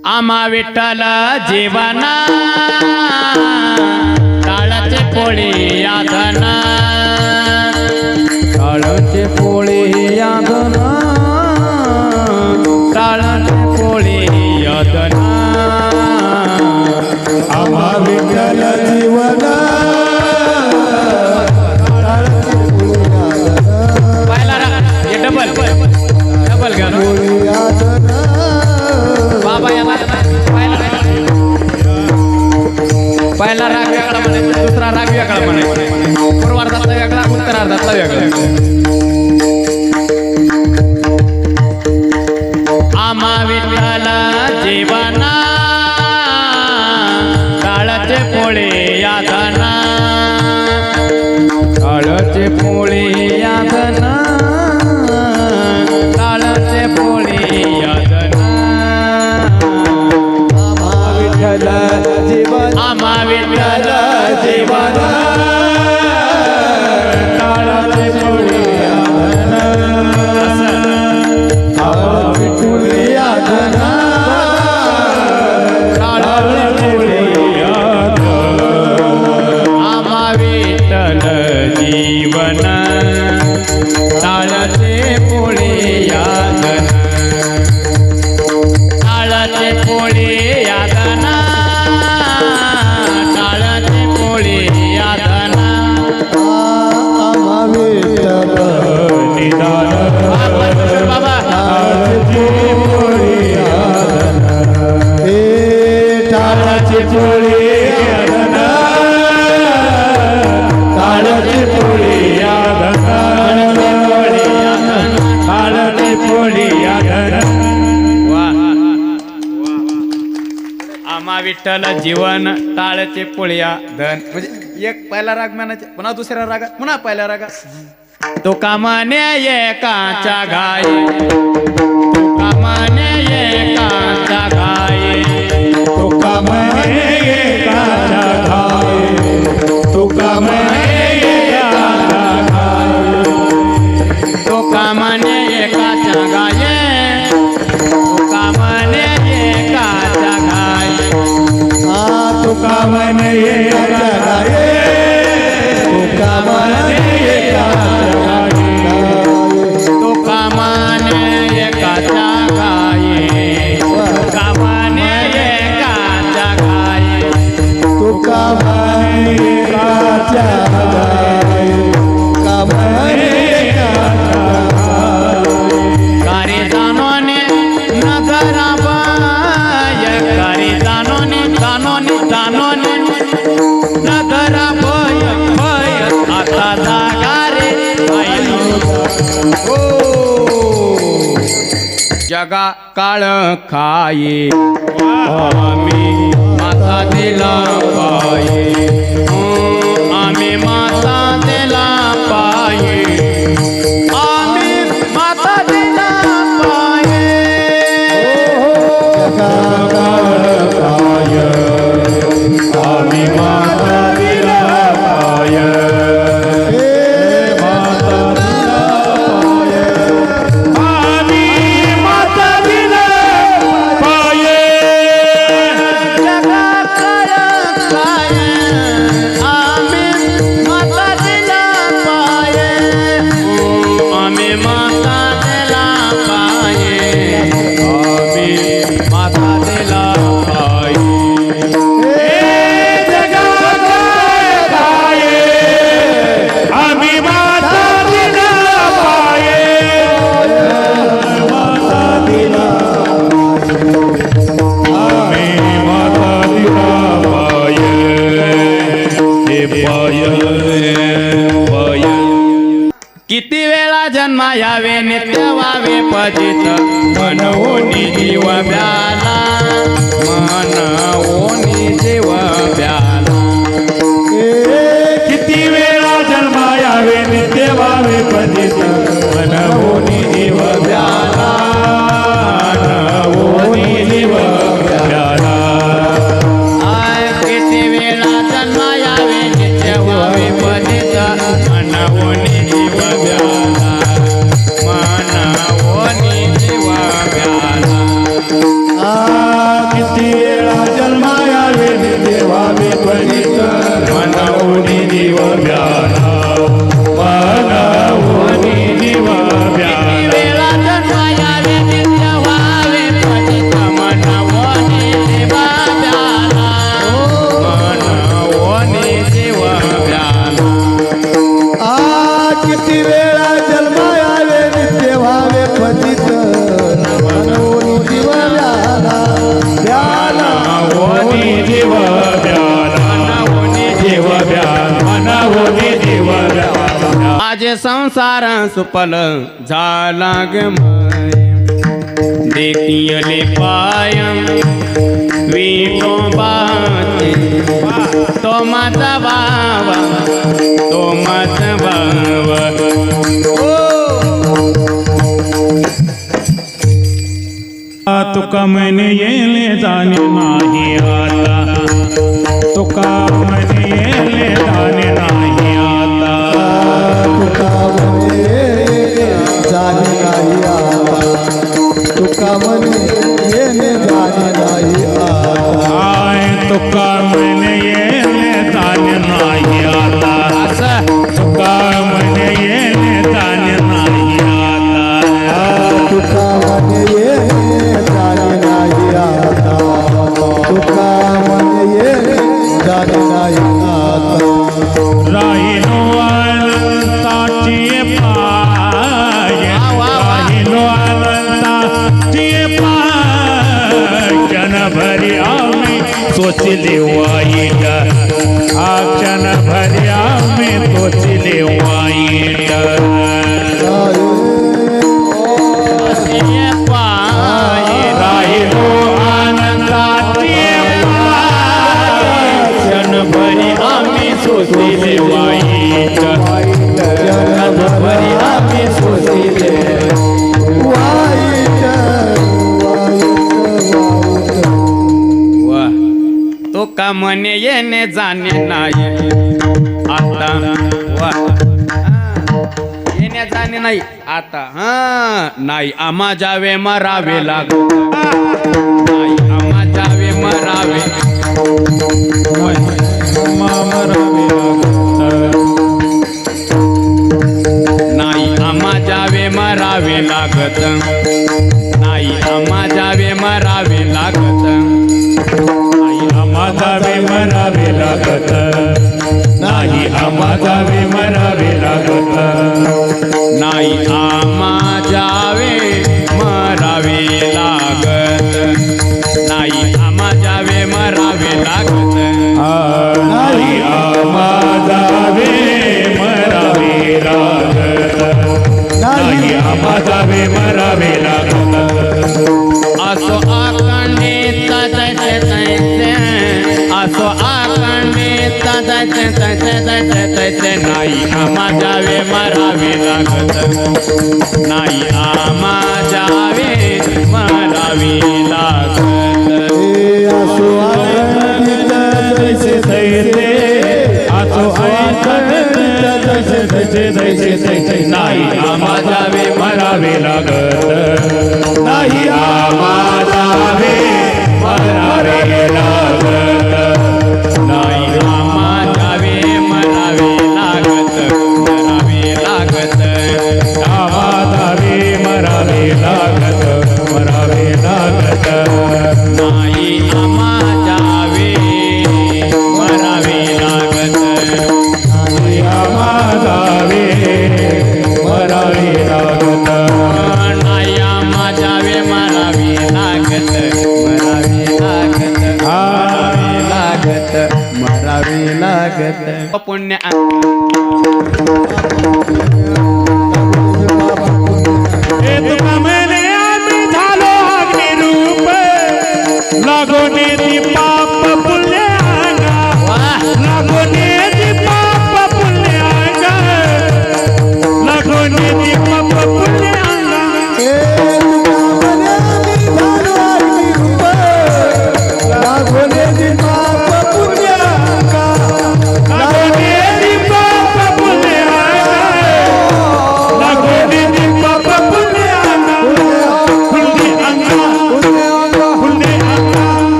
आमा विठ्ठल जीवना काळाचे पोळी. वेगळा म्हणायचा पूर्वार्धातला वेगळा उत्तरार्धातला वेगळा. काळाची काळाची काळाची विठ्ठल जीवन टाळचे पोळ्या धन म्हणजे एक पहिला राग म्हणायचे पुन्हा दुसऱ्या रागा पुन्हा पहिला रागा. तो कामाने एकाचा घाई. तो कामाने एकाचा घाई. जगा काळ खाये मी माता दिला पाये माझे संसार सुपल झाला ग देखियले पाय विठोबाचे तो माझा भाव तो माझा भाव तुका म्हणे येले जाणे नाही आता. तुका म्हणे येले जाणे नाही जाणे नाही आता तुका म्हणे येणे जाणे नाही. आता तुका येणे जाणे नाही आता वा येणे जाणे नाही आता हा नाही आम्हा जावे मरावे लाग नाही आम्हा जावे मरावे नाही आम्हा जावे मरावे लागत। नाही आम्हा जावे आम्हाला वे मरावे लागत. नाही आम्हाला वे मरावे लागत. नाही आम्हा जावे मरावे लागत. नाही आम्हा जावे मरावे लागत. नाही आम्हाला जावे मरावे लागत. नाही आम्हाला जावे मरावे लागत. असं असो आकांडित तैसे तैसे तैसे तैसे नाही आमा जावे मरावे लागत. नाही आमा जावे मरावे लागत. असो आनंदित तैसे तैसे आसो नाही आमा जावे मरावे लागत.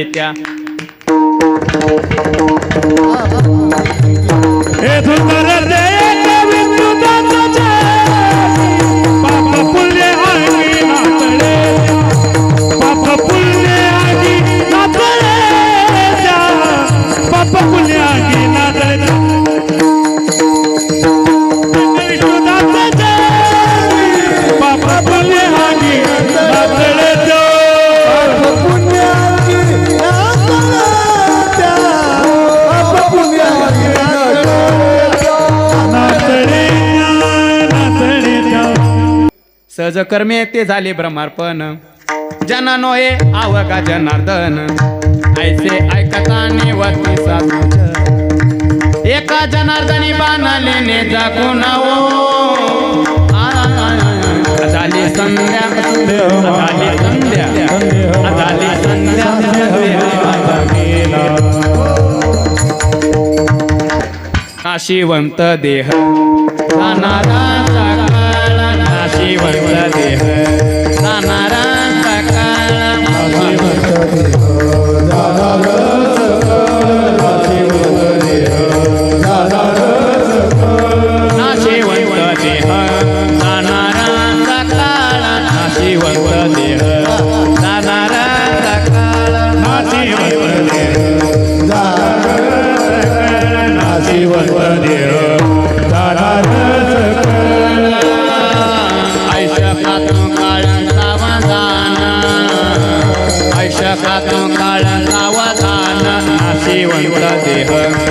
नातळे हे सहज कर्मे ते झाले ब्रह्मार्पण. जनानो हे आवका जनार्दन. ऐसे ऐकता निवती साधूच. एका जनार्दनी बाणाले ने जागो नावो झाली संध्या. झाली संध्या. झाली संध्या. गेला नाशिवंत देह. जाणारा नाशिवंत देह नाशिवंत देह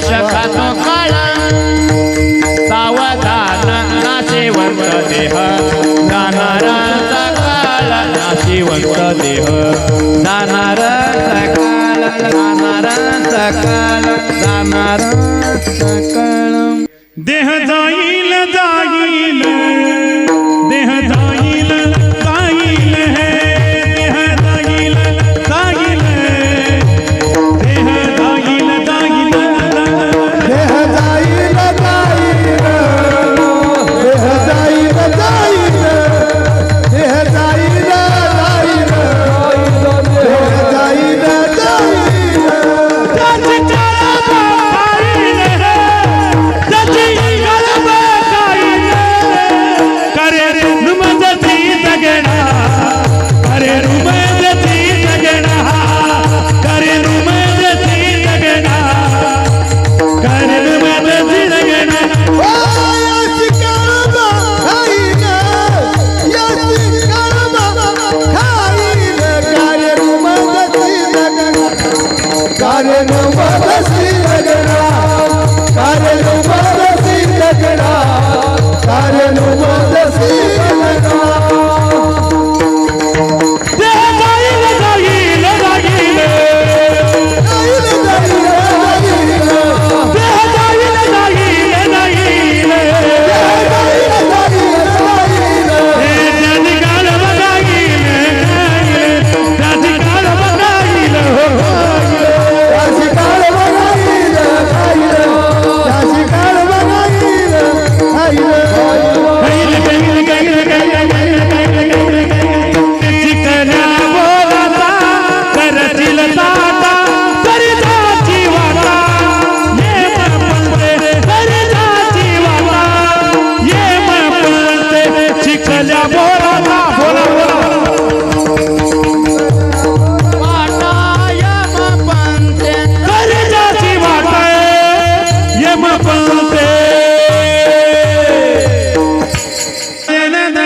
सावधान ऐशकातून सावधान नाशिवंत देह जाणारा सकाळ नाशिवंत देह जाणारा सकाळ जाणारा सकाळ देह जाईल जाईल. Hare know.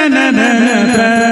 na na na na